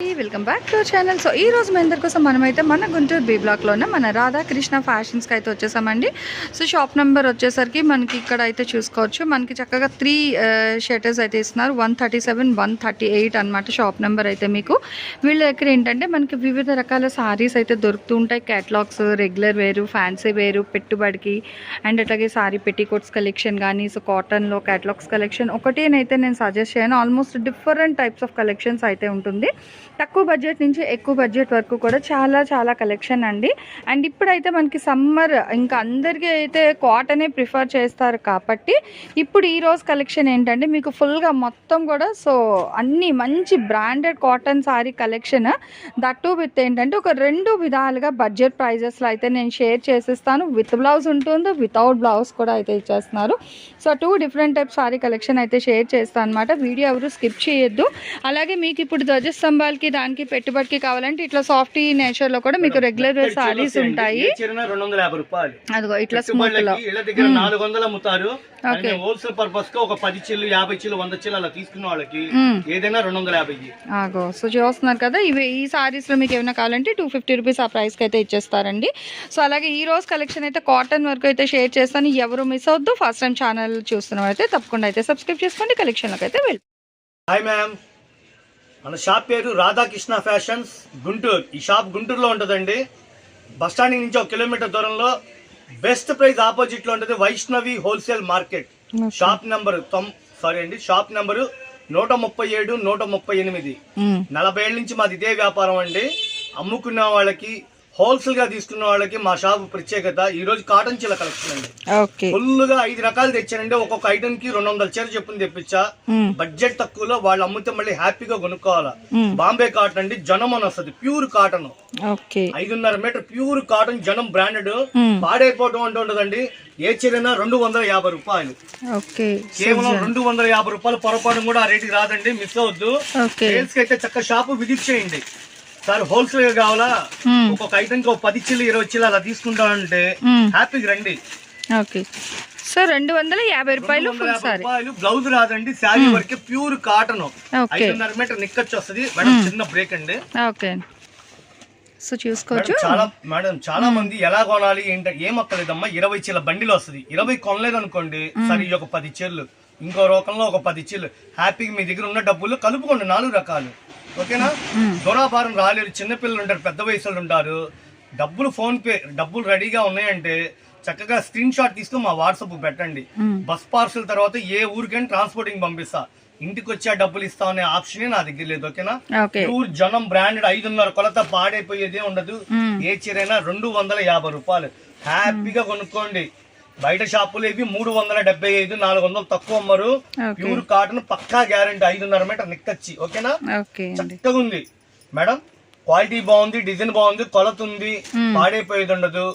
Welcome back to channel so ఈ రోజు మీ అందరి కోసం మనమైతే మన గుంటూరు బీ బ్లాక్లోనే మన రాధాకృష్ణ ఫ్యాషన్స్కి అయితే వచ్చేసామండి. సో షాప్ నెంబర్ వచ్చేసరికి మనకి ఇక్కడ అయితే చూసుకోవచ్చు. మనకి చక్కగా త్రీ షర్టర్స్ uh, అయితే ఇస్తున్నారు. One thirty seven one thirty eight అనమాట షాప్ నెంబర్ అయితే మీకు. వీళ్ళ దగ్గర ఏంటంటే మనకి వివిధ రకాల సారీస్ అయితే దొరుకుతూ ఉంటాయి. క్యాటలాగ్స్ రెగ్యులర్ వేరు ఫ్యాన్సీ వేరు పెట్టుబడికి అండ్ అట్లాగే సారీ పెట్టికోట్స్ కలెక్షన్ కానీ సో కాటన్లో క్యాటలాగ్స్ కలెక్షన్ ఒకటేనైతే నేను సజెస్ట్ చేయను. Almost different types of collections అయితే ఉంటుంది. తక్కువ బడ్జెట్ నుంచి ఎక్కువ బడ్జెట్ వరకు కూడా చాలా చాలా కలెక్షన్ అండి. అండ్ ఇప్పుడైతే మనకి సమ్మర్ ఇంకా అందరికీ అయితే కాటనే ప్రిఫర్ చేస్తారు కాబట్టి ఇప్పుడు ఈ రోజు కలెక్షన్ ఏంటంటే మీకు ఫుల్గా మొత్తం కూడా సో అన్ని మంచి branded cotton saree collection. That with ఏంటంటే ఒక రెండు విధాలుగా బడ్జెట్ ప్రైజెస్లో అయితే నేను షేర్ చేసేస్తాను. విత్ బ్లౌజ్ ఉంటుంది వితౌట్ బ్లౌజ్ కూడా అయితే ఇచ్చేస్తున్నారు. So two different type saree collection అయితే షేర్ చేస్తాను అనమాట వీడియో ఎవరు స్కిప్ చేయొద్దు. అలాగే మీకు ఇప్పుడు ధ్వజస్తంభాలకి దానికి పెట్టుబడికి కావాలంటే ఇట్లా సాఫ్ట్ నేచర్లో కూడా మీకు రెగ్యులర్ సారీస్ ఉంటాయి. అదిగో ఇట్లా స్మూత్లో. దగ్గర నాలుగు వందలు అమ్ముతారు. హోల్సేల్ పర్పస్ ఒక పది చిల్లు యాభై చిల్లు వంద చిల్లు అలా తీసుకున్న వాళ్ళకి. ఏదైనా రెండు వందల యాభై ఆగో సో చూస్తున్నారు కదా ఇవి ఈ సారీస్లో మీకు ఏమైనా కావాలంటే టూ ఫిఫ్టీ రూపీస్ ఆ ప్రైస్కి అయితే ఇచ్చేస్తారండి. సో అలాగే ఈ రోజు కలెక్షన్ అయితే కాటన్ వరకు అయితే షేర్ చేస్తాను. ఎవరు మిస్ అవద్దు. ఫస్ట్ టైం ఛానల్ చూస్తున్న అయితే తప్పకుండా అయితే సబ్స్క్రైబ్ చేసుకోండి. కలెక్షన్లోకి అయితే వెళ్ళి హాయ్ మ్యామ్ మన షాప్ పేరు రాధాకృష్ణ ఫ్యాషన్స్ గుంటూరు. ఈ షాప్ గుంటూరులో ఉంటుందండి. బస్ స్టాండ్ నుంచి ఒక కిలోమీటర్ దూరంలో బెస్ట్ ప్రైస్ ఆపోజిట్లో ఉంటుంది Vaishnavi wholesale market. Shop number sorry అండి షాప్ నెంబరు నూట ముప్పై ఏడు నూట ముప్పై ఎనిమిది. నలభై ఏళ్ళ నుంచి మాది ఇదే వ్యాపారం అండి. అమ్ముకున్న వాళ్ళకి హోల్సేల్గా తీసుకున్న వాళ్ళకి మా షాప్ ప్రత్యేకత. ఈ రోజు కాటన్ చీల కలెక్షన్ అండి. ఫుల్గా ఐదు రకాలు తెచ్చానండి. ఒక్కొక్క ఐటమ్కి రెండు వందల చీర చెప్పుని తెప్పించా. బడ్జెట్ తక్కువలో వాళ్ళు అమ్మితే మళ్ళీ హ్యాపీగా కొనుక్కోవాలా. బాంబే కాటన్ అండి. జనం అని వస్తుంది. Pure cotton. ఐదున్నర మీటర్ ప్యూర్ కాటన్ జనం బ్రాండెడ్. పాడైపోవడం అంటూ ఉండదండి. ఏ చీరైనా రెండు వందల యాభై రూపాయలు. కేవలం రెండు వందల యాభై రూపాయలు పొరపాటు కూడా ఆ రేటుకి రాదండి. మిస్ అవద్దు సేల్స్కి అయితే చక్క షాపు విజిట్ చేయండి. సార్ హోల్సేల్గా కావాలా? మ్మ్. ఒక్కొక్క ఐటమ్కి పది చిల్లు ఇరవై చిల్లు అలా తీసుకుంటానంటే మ్మ్. హ్యాపీగా రండి. ఓకే. సో రెండు వందల యాభై రూపాయలు ఫుల్ సారీ. బ్లౌజ్ రాదండి శారీ వరకే ప్యూర్ కాటన్. ఐదున్నర మీటర్ నిక్కచ్చు వస్తుంది. మేడం చిన్న బ్రేక్ అండి. ఓకే. సో చూసుకోవచ్చు. చాలా మేడం చాలా మంది ఎలా కొనాలి ఏంట ఏం అక్కర్లేదమ్మా ఇరవై చీల బండిలో వస్తుంది. ఇరవై కొనలేదు అనుకోండి సరే ఈ ఒక పది చీరలు ఇంకో రకంలో ఒక పది చీరలు హ్యాపీగా మీ దగ్గర ఉన్న డబ్బులు కలుపుకోండి నాలుగు రకాలు. ఓకేనా? దొరాభారం రాలేరు చిన్నపిల్లలు ఉంటారు పెద్ద వయసులు ఉంటారు. డబ్బులు ఫోన్ పే డబ్బులు రెడీగా ఉన్నాయంటే చక్కగా స్క్రీన్ షాట్ తీసుకుని మా వాట్సాప్ పెట్టండి. బస్ పార్సల్ తర్వాత ఏ ఊరికైనా ట్రాన్స్పోర్టింగ్ పంపిస్తా. ఇంటికి వచ్చే డబ్బులు ఇస్తా అనే ఆప్షనే నా దగ్గర లేదు ఓకేనా? ఓకే. ప్యూర్ జనం బ్రాండెడ్ ఐదున్నర కొలత పాడైపోయేదే ఉండదు. ఏ చీరైనా రెండు వందల యాభై రూపాయలు. హ్యాపీగా కొనుక్కోండి. బయట షాపులు ఇవి మూడు వందల డెబ్బై ఐదు నాలుగు వందలు తక్కువ అమ్మరు. ప్యూర్ కాటన్ పక్కా గ్యారంటీ ఐదున్నర మీటర్ నిక్కచ్చి ఓకేనా? చక్కగా ఉంది. మేడం క్వాలిటీ బాగుంది డిజైన్ బాగుంది కొలత ఉంది పాడైపోయేది ఉండదు.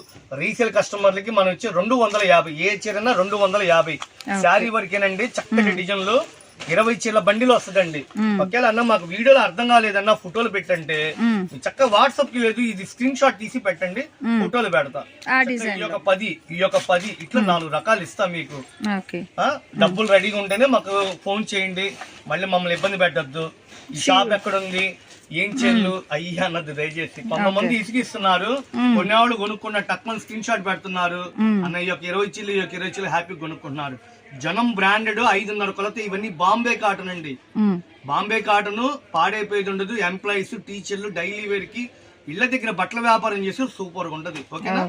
రీసేల్ కస్టమర్లకి మనం ఇచ్చే రెండు వందల యాభై ఏ చీరైనా రెండు వందల యాభై. శారీ వరకేనండి చక్కటి డిజైన్లు. ఇరవై చీల బండిలో వస్తుందండి. ఒకవేళ అన్న మాకు వీడియోలో అర్థం కాలేదన్న ఫోటోలు పెట్టంటే. చక్కగా వాట్సాప్కి లేదు ఇది స్క్రీన్ షాట్ తీసి పెట్టండి ఫోటోలు పెడతా. ఈ యొక్క పది ఈ యొక్క పది ఇట్లా నాలుగు రకాలు ఇస్తా మీకు. డబ్బులు రెడీగా ఉంటేనే మాకు ఫోన్ చేయండి మళ్ళీ మమ్మల్ని ఇబ్బంది పెట్టద్దు. ఈ షాప్ ఎక్కడ ఉంది ఏం చేయాలి అయ్యా అన్నది దయచేసి. కొంతమంది ఇసుగిస్తున్నారు కొన్ని వాళ్ళు కొనుక్కున్న టక్మన్ స్క్రీన్ షాట్ పెడుతున్నారు అన్న ఈ యొక్క ఇరవై చిల్లు ఈ యొక్క ఇరవై చిల్లు హ్యాపీ కొనుక్కుంటున్నారు. జనం బ్రాండెడ్ ఐదున్నర కొలత ఇవన్నీ బాంబే కాటన్ అండి. బాంబే కాటన్ పాడైపోయేది ఉండదు. ఎంప్లాయీస్ టీచర్లు డైలీ వేర్కి ఇళ్ళ దగ్గర బట్టల వ్యాపారం చేసి సూపర్గా ఉంటది. ఓకేనా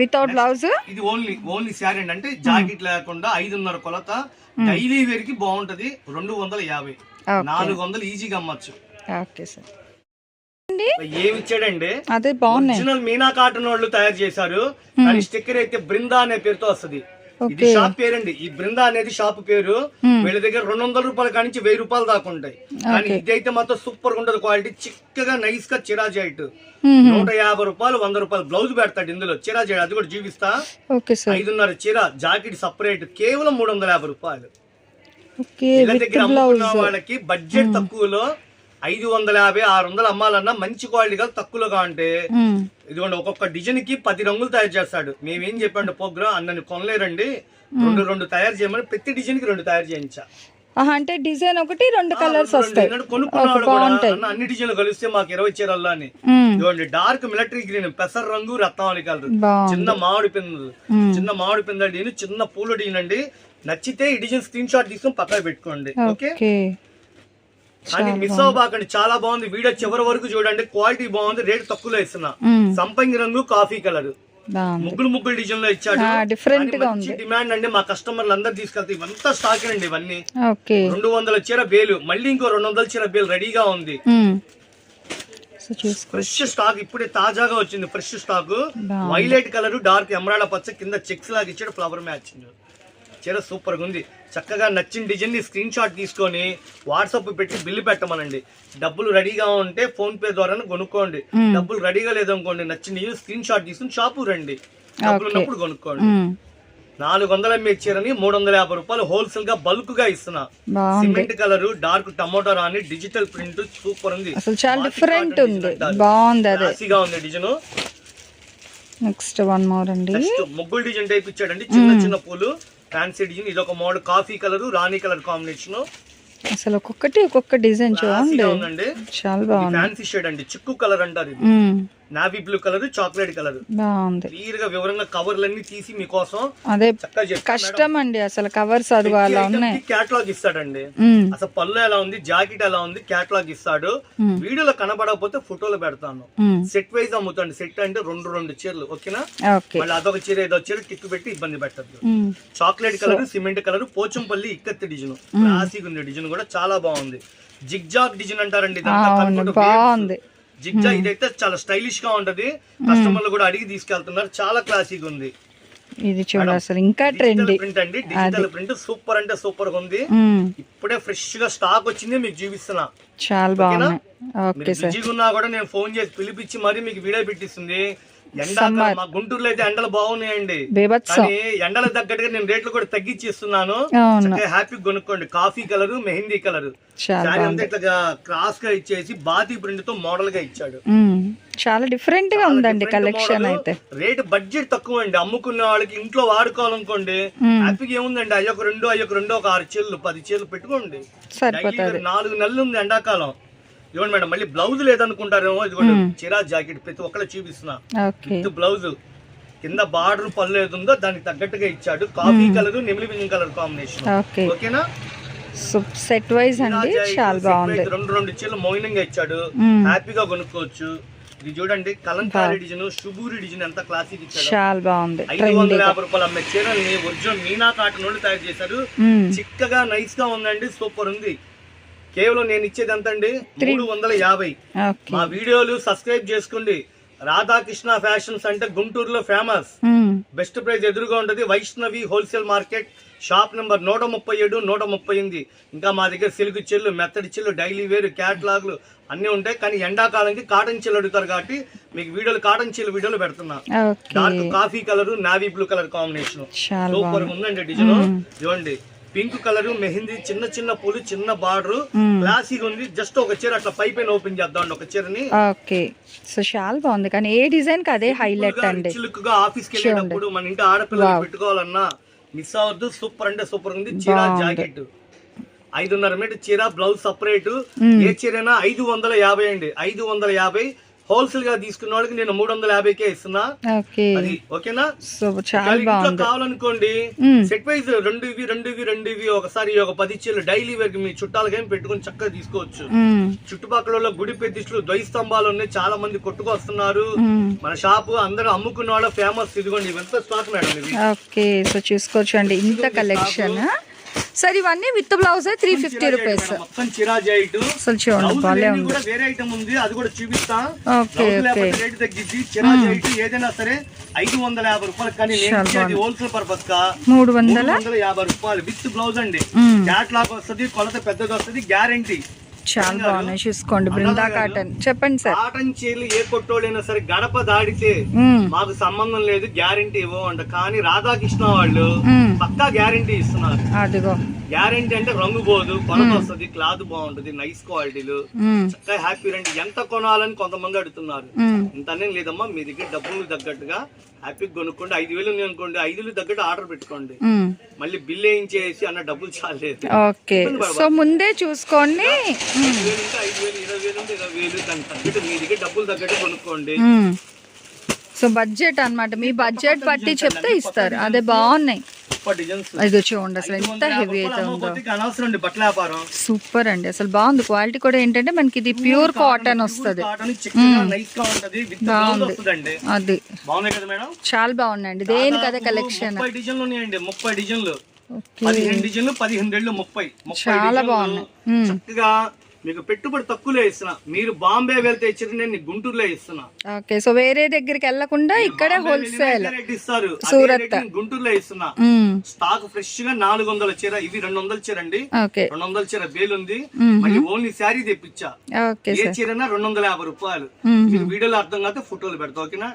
వితౌట్ బ్లౌజ్ ఇది ఓన్లీ ఓన్లీ శారీ అండి. అంటే జాకెట్ లేకుండా ఐదున్నర కొలత డైలీ వేర్కి బాగుంటది. రెండు వందల యాభై. నాలుగు వందలు ఈజీగా అమ్మచ్చు. ఓకే సార్ ఏమి ఇచ్చాడండి? అదే బాగున్నాయి. మీనా కాటన్ వాళ్ళు తయారు చేశారు. స్టిక్కర్ అయితే బృందా అనే పేరుతో వస్తది. ఇది. షాప్ పేరండి. ఈ బృందా అనేది షాప్ పేరు. వీళ్ళ దగ్గర రెండు వందల రూపాయల కానించి వెయ్యి రూపాయలు దాకా ఉంటాయి. కానీ. ఇదైతే మాత్రం సూపర్గా ఉంటది క్వాలిటీ చిక్కగా నైస్గా చిరాజైట్ మ్మ్. నూట యాభై రూపాయలు వంద రూపాయలు బ్లౌజ్ పెడతాడు ఇందులో. చిరాజైట్ అది కూడా చూపిస్తా ఐదున్నర చీర జాకెట్ సపరేట్. కేవలం మూడు వందల యాభై రూపాయలు. దగ్గర అమ్ముకున్న వాళ్ళకి బడ్జెట్ తక్కువలో ఐదు వందల యాభై ఆరు వందలు అమ్మాలన్నా మంచి క్వాలిటీగా తక్కువగా అంటే ఇదిగోండి ఒక్కొక్క డిజైన్కి పది రంగులు తయారు చేస్తాడు. మేమేం చెప్పండి ప్రోగ్రామ్ అన్నని కొనలేరండి. రెండు రెండు తయారు చేయమని ప్రతి డిజైన్కి రెండు తయారు చేయించా. అంటే డిజైన్ ఒకటి రెండు కలర్స్ వస్తాయి. అన్న డిజైన్లు కలిస్తే మాకు ఇరవై చీరల్లో అని. ఇదిగోండి డార్క్ మిలిటరీ గ్రీన్ పెసర రంగు రత్నావళి కలర్. చిన్న మామిడి పిందలు. చిన్న మామిడి పిందలు చిన్న పూల డిజైన్ అండి. నచ్చితే ఈ డిజైన్ స్క్రీన్ షాట్ తీసుకొని పక్కన పెట్టుకోండి. ఓకే. అది మిస్ అవ్వబాకండి చాలా బాగుంది. వీడియో చివరి వరకు చూడండి. క్వాలిటీ బాగుంది రేట్ తక్కువలో ఇస్తున్నా. సంపంగి రంగు కాఫీ కలర్. ముగ్గులు ముగ్గులు డిజైన్లో ఇచ్చాడు కానీ గా మంచి డిమాండ్ అండి. మా కస్టమర్లు అందరు తీసుకెళ్తే ఇవంతా స్టాక్ అండి ఇవన్నీ. రెండు వందల చీర బేలు. మళ్ళీ ఇంకో రెండు వందల చీర బేలు రెడీగా ఉంది. ఫ్రెష్ స్టాక్ ఇప్పుడే తాజాగా వచ్చింది. Fresh stock. Violet colour dark ఎమరాడ పచ్చ కింద చెక్స్ లాగా ఇచ్చాడు. ఫ్లవర్ మ్యాచింగ్ చీర సూపర్గా ఉంది. చక్కగా నచ్చిన డిజైన్ని స్క్రీన్ షాట్ తీసుకొని వాట్సాప్ పెట్టి బిల్లు పెట్టమనండి. డబ్బులు రెడీగా ఉంటే ఫోన్ పే ద్వారా కొనుక్కోండి. డబ్బులు రెడీగా లేదనుకోండి నచ్చిన డిజైన్ స్క్రీన్ షాట్ తీసుకుని షాపు రండి. డబ్బులు ఉన్నప్పుడు కొనుక్కోండి. నాలుగు వందల ఎంఏ చీరని మూడు వందల యాభై రూపాయలు హోల్సేల్గా బల్క్గా ఇస్తున్నా సిమెంట్ కలర్ డార్క్ టమోటో రాని డిజిటల్ ప్రింట్ సూపర్ ఉంది. అసలు చాలా డిఫరెంట్ ఉంది. బాగుంది అదే. ఉంది డిజైన్ నెక్స్ట్ వన్ మోర్ అండి. ముగ్గులు డిజైన్ టైప్ ఇచ్చాడండి. చిన్న చిన్న పూలు. ఫ్యాన్సీ డిజైన్ ఇది ఒక మోడల్ కాఫీ కలర్ రాణి కలర్ కాంబినేషన్. అసలు ఒక్కొక్కటి ఒక్కొక్క డిజైన్ చూడండి. చాలా బాగుంది. ఫ్యాన్సీ షేడ్ అండి. చిక్కు కలర్ అంటారు ఇది. Navy blue colour chocolate colour బాగుంది. క్లియర్గా వివరంగా కవర్లన్నీ తీసి మీకోసం అదే కష్టం అండి అసలు కవర్స్ అది అలా ఉన్నాయి. క్యాటలాగ్ ఇస్తాడండి. అసలు పళ్ళు ఎలా ఉంది జాకెట్ ఎలా ఉంది క్యాటలాగ్ ఇస్తాడు. వీడియోలో కనబడకపోతే ఫోటోలు పెడతాను. Set wise అమ్ముతాండి. సెట్ అంటే రెండు రెండు చీరలు ఓకేనా? ఓకే. మళ్ళీ అదొక చీర ఇదొక చీర టిక్ పెట్టి ఇబ్బంది పెట్టద్దు. Chocolate colour cement colour Pochampalli ఇక్కత్తి design. Classic ఉంది డిజైన్ కూడా చాలా బాగుంది. జిగ్జాగ్ డిజైన్ అంటారండి బాగుంది. జిగ్జాగ్ ఇదైతే చాలా స్టైలిష్గా ఉంటది. కస్టమర్లు కూడా అడిగి తీసుకెళ్తున్నారు. చాలా క్లాసిక్ ఉంది. ఇది చూడు అసలు ఇంకా ట్రెండీ ప్రింట్ అండి. డిజిటల్ ప్రింట్ సూపర్ అంటే సూపర్గా ఉంది. ఇప్పుడే ఫ్రెష్గా స్టాక్ వచ్చింది మీకు చూపిస్తున్నా. చాలా బాగున్నాయి. ఓకే సార్ బిజీగా ఉన్నా కూడా నేను ఫోన్ చేసి పిలిపించి మరీ మీకు వీడియో పెట్టిస్తుంది. ఎండాకాలం మా గుంటూరులో అయితే ఎండలు బాగున్నాయండి. కానీ ఎండల తగ్గట్టుగా నేను రేట్లు కూడా తగ్గించి ఇస్తున్నాను హ్యాపీ కొనుక్కోండి. Coffee colour mehndi colour. Saree అంతా ఇట్లా క్రాస్గా ఇచ్చేసి బాతి ప్రింట్తో మోడల్గా ఇచ్చాడు. చాలా డిఫరెంట్గా ఉందండి కలెక్షన్. అయితే. రేట్ బడ్జెట్ తక్కువ అండి అమ్ముకున్న వాళ్ళకి ఇంట్లో వాడుకోవాలనుకోండి. హ్యాపీగా ఏముందండి? అయ్యొక రెండు అయ్యొక రెండు ఒక ఆరు చీరలు పది చీరలు పెట్టుకోండి. నాలుగు నెలలు ఉంది ఎండాకాలం. ఇవ్వండి మేడం మళ్ళీ బ్లౌజ్ లేదనుకుంటారేమో ఇదిగోండి చిరా జాకెట్ ప్రతి ఒక్కరు చూపిస్తున్నా. విత్ బ్లౌజ్ కింద బార్డర్ పళ్ళు ఏది ఉందో దానికి తగ్గట్టుగా ఇచ్చాడు. కాఫీ కలర్ నెమిలి పింఛన్ కలర్ కాంబినేషన్. ఓకే. ఓకేనా? సెట్ వైజ్ అండి చాలా బాగుంది. రెండు రెండు చీరలు మౌనంగా ఇచ్చాడు. హ్యాపీగా కొనుక్కోవచ్చు. ఇది చూడండి కలంకారీ డిజైన్ శుభూరి డిజైన్ ఎంత క్లాసిక్ ఇచ్చాడు. చాలా బాగుంది. ఐదు వందల యాభై రూపాయలు అమ్మే చీరల్ని ఒరిజినల్ మీనా కాటన్ నుండి తయారు చేశారు. చిక్కగా నైస్గా ఉందండి. సూపర్ ఉంది. కేవలం నేను ఇచ్చేది ఎంత అండి మూడు వందల యాభై. మా వీడియోలు సబ్స్క్రైబ్ చేసుకోండి. రాధాకృష్ణ ఫ్యాషన్స్ అంటే గుంటూరులో ఫేమస్. బెస్ట్ ప్రైస్ ఎదురుగా ఉంటుంది Vaishnavi wholesale market. Shop number నూట ముప్పై ఏడు నూట ముప్పై ఎనిమిది. ఇంకా మా దగ్గర సిల్క్ చెల్లు మెత్తడి చెల్లు డైలీ వేర్ క్యాట్లాగ్లు అన్నీ ఉంటాయి. కానీ ఎండాకాలంకి కాటన్ చెల్లు అడుగుతారు కాబట్టి మీకు వీడియోలు కాటన్ చెల్లు వీడియోలు పెడుతున్నా. Dark coffee colour navy blue colour combination. Super ఉందండి డిజైన్. చూడండి పింక్ కలర్ మెహందీ చిన్న చిన్న పూలు చిన్న బార్డర్. క్లాసిక్ ఉంది. జస్ట్ ఒక చీర అట్లా పై పైన ఓపెన్ చేద్దాం ఒక చీరని. ఓకే. సో చాలా బాగుంది. కానీ ఏ డిజైన్కి అదే హైలైట్ అండి. చిలుక్గా ఆఫీస్కి వెళ్ళేటప్పుడు మన ఇంటి ఆడపిల్లలు పెట్టుకోవాలన్నా మిస్ అవ్వద్దు. సూపర్ అంటే సూపర్ ఉంది. చీర జాకెట్ ఐదున్నర మీటర్ చీర బ్లౌజ్ సపరేట్ ఏ చీరైనా ఐదు వందల యాభై అండి. ఐదు వందల యాభై. హోల్సేల్గా తీసుకున్న వాళ్ళకి నేను మూడు వందల యాభైకే ఇస్తున్నా. అది ఓకేనా? కావాలనుకోండి. సెట్ వైజ్ రెండు ఇవి రెండు ఇవి రెండు ఇవి ఒకసారి ఒక పది చీరలు డైలీ వేర్ మీ చుట్టాలకి పెట్టుకొని చక్కగా తీసుకోవచ్చు. చుట్టుపక్కల గుడి ప్రతిష్టలు ద్వై స్తంభాలు ఉన్నాయి చాలా మంది కొట్టుకొస్తున్నారు. మన షాపు అందరూ అమ్ముకున్న వాళ్ళ ఫేమస్ ఇదిగోండి ఇవంతా స్టాక్ మేడం ఇది ఓకే సో చూసుకోవచ్చు అండి. ఇంత కలెక్షన్ సార్ ఇవన్నీ with blouse three fifty rupees. అసలు చూడండి భలే ఉంది. కూడా వేరే ఐటమ్ ఉంది అది కూడా చూపిస్తా. Okay blouse okay. లేకపోతే రేట్ తగ్గించి చిరాజీ ఏదైనా సరే ఐదు వందల యాభై రూపాయలు కానీ నేను చాలా ఇచ్చేది హోల్సేల్ పర్పస్గా మూడు వందల? యాభై రూపాయలు విత్ బ్లౌజ్ అండి. క్యాట్లాగ్ వస్తుంది కొలత పెద్దగా వస్తుంది గ్యారంటీ చాలా బాగున్నాయి. చూసుకోండి. బృందా కాటన్. చెప్పండి సార్. కాటన్ చీరలు ఏ కొట్టోడైనా సరే గడప దాడితే. మాకు సంబంధం లేదు గ్యారంటీ ఇవ్వమంట. కానీ రాధాకృష్ణ వాళ్ళు. పక్కా గ్యారంటీ ఇస్తున్నారు. అదిగో. గ్యారంటీ అంటే రంగు పోదు కొనత వస్తుంది క్లాత్ బాగుంటది నైస్ క్వాలిటీలు. చక్కగా హ్యాపీ రండి. ఎంత కొనాలని కొంతమంది అడుగుతున్నారు. ఇంతనే లేదమ్మా మీ దగ్గర డబ్బులు తగ్గట్టుగా హ్యాపీగా కొనుక్కోండి ఐదు వేలు ఉంది అనుకోండి ఐదు వేలు తగ్గట్టు ఆర్డర్ పెట్టుకోండి. మళ్ళీ బిల్ వేయించేసి అన్న డబ్బులు చాలేదు ఓకే. సో ముందే చూసుకోండి. ఐదు వేలు ఉంటే ఐదు వేలు ఇరవై వేలు ఉంటే ఇరవై వేలు దానికి తగ్గట్టు మీ దగ్గర డబ్బులు తగ్గట్టు కొనుక్కోండి. సో బడ్జెట్ అన్నమాట. మీ బడ్జెట్ బట్టి చెప్తే ఇస్తారు. అదే బాగున్నాయి. గొప్ప డిజైన్స్ ఇది చూడండి అసలు ఎంత హెవీ అయితే ఉందో. అనవసరం అండి బట్టల వ్యాపారం. సూపర్ అండి. అసలు బాగుంది. క్వాలిటీ కూడా ఏంటంటే మనకి ఇది ప్యూర్ కాటన్ వస్తుంది. వస్తుందండి. అది. బాగున్నాయి కదా మేడం? చాలా బాగున్నాయండి. దేనికి అదే కలెక్షన్ ముప్పై డిజైన్లు ఉన్నాయండి. ముప్పై డిజైన్లు. ఓకే. పదిహేను డిజైన్లు పదిహేను రెళ్ళు ముప్పై. ముప్పై చాలా బాగున్నాయి. చక్కగా మీకు పెట్టుబడి తక్కువలో ఇస్తున్నా. మీరు బాంబే వెళ్తే ఇచ్చిన నేను గుంటూరులో ఇస్తున్నా. ఓకే సో వేరే దగ్గరికి వెళ్ళకుండా ఇక్కడే హోల్సేల్ ఇస్తారు. సూరత్. గుంటూరులో ఇస్తున్నా. స్టాక్ ఫ్రెష్గా నాలుగు వందల చీర ఇవి రెండు వందల చీర అండి రెండు వందల చీర బేల్ ఉంది. మళ్ళీ ఓన్లీ శారీ తెప్పించా. ఏ చీరనా రెండు వందల యాభై రూపాయలు. మీరు వీడియోలో అర్థం కాక ఫోటోలు పెడతా ఓకేనా?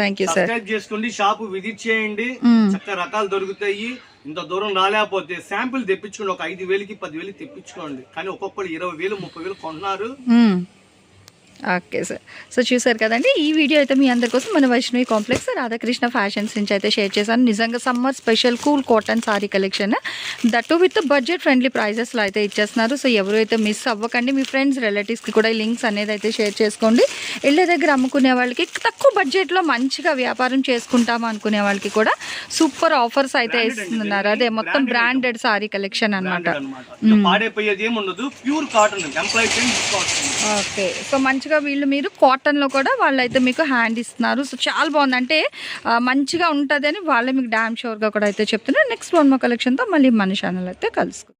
థ్యాంక్ యూ సబ్స్క్రైబ్ చేసుకోండి షాప్ విజిట్ చేయండి. చక్కగా రకాలు దొరుకుతాయి. ఇంత దూరం రాలేకపోతే శాంపిల్ తెప్పించుకోండి. ఒక ఐదు వేలకి పదివేలకి తెప్పించుకోండి. కానీ ఒక్కొక్కరు ఇరవై వేలు ముప్పై వేలు కొంటున్నారు. ఓకే సార్ సో చూసారు కదండి ఈ వీడియో అయితే మీ అందరి కోసం మన వైష్ణవి కాంప్లెక్స్ రాధాకృష్ణ ఫ్యాషన్స్ నుంచి అయితే షేర్ చేశాను. నిజంగా summer special cool cotton sari collection. That with budget friendly ప్రైజెస్లో అయితే ఇచ్చేస్తున్నారు. సో ఎవరు అయితే మిస్ అవ్వకండి మీ ఫ్రెండ్స్ రిలేటివ్స్కి కూడా ఈ లింక్స్ అనేది అయితే షేర్ చేసుకోండి. ఇళ్ళ దగ్గర అమ్ముకునే వాళ్ళకి తక్కువ బడ్జెట్లో మంచిగా వ్యాపారం చేసుకుంటాము అనుకునే వాళ్ళకి కూడా సూపర్ ఆఫర్స్ అయితే ఇస్తున్నారు. అదే మొత్తం బ్రాండెడ్ సారీ కలెక్షన్ అనమాట ఓకే. సో మంచిగా వీళ్ళు మీరు కాటన్లో కూడా వాళ్ళైతే మీకు హ్యాండ్ ఇస్తున్నారు. సో చాలా బాగుంది. అంటే మంచిగా ఉంటుంది అని వాళ్ళే మీకు డ్యామ్ షోర్గా కూడా అయితే చెప్తున్నారు. నెక్స్ట్ వన్ మా కలెక్షన్తో మళ్ళీ మన ఛానల్ అయితే కలుసుకుంటాం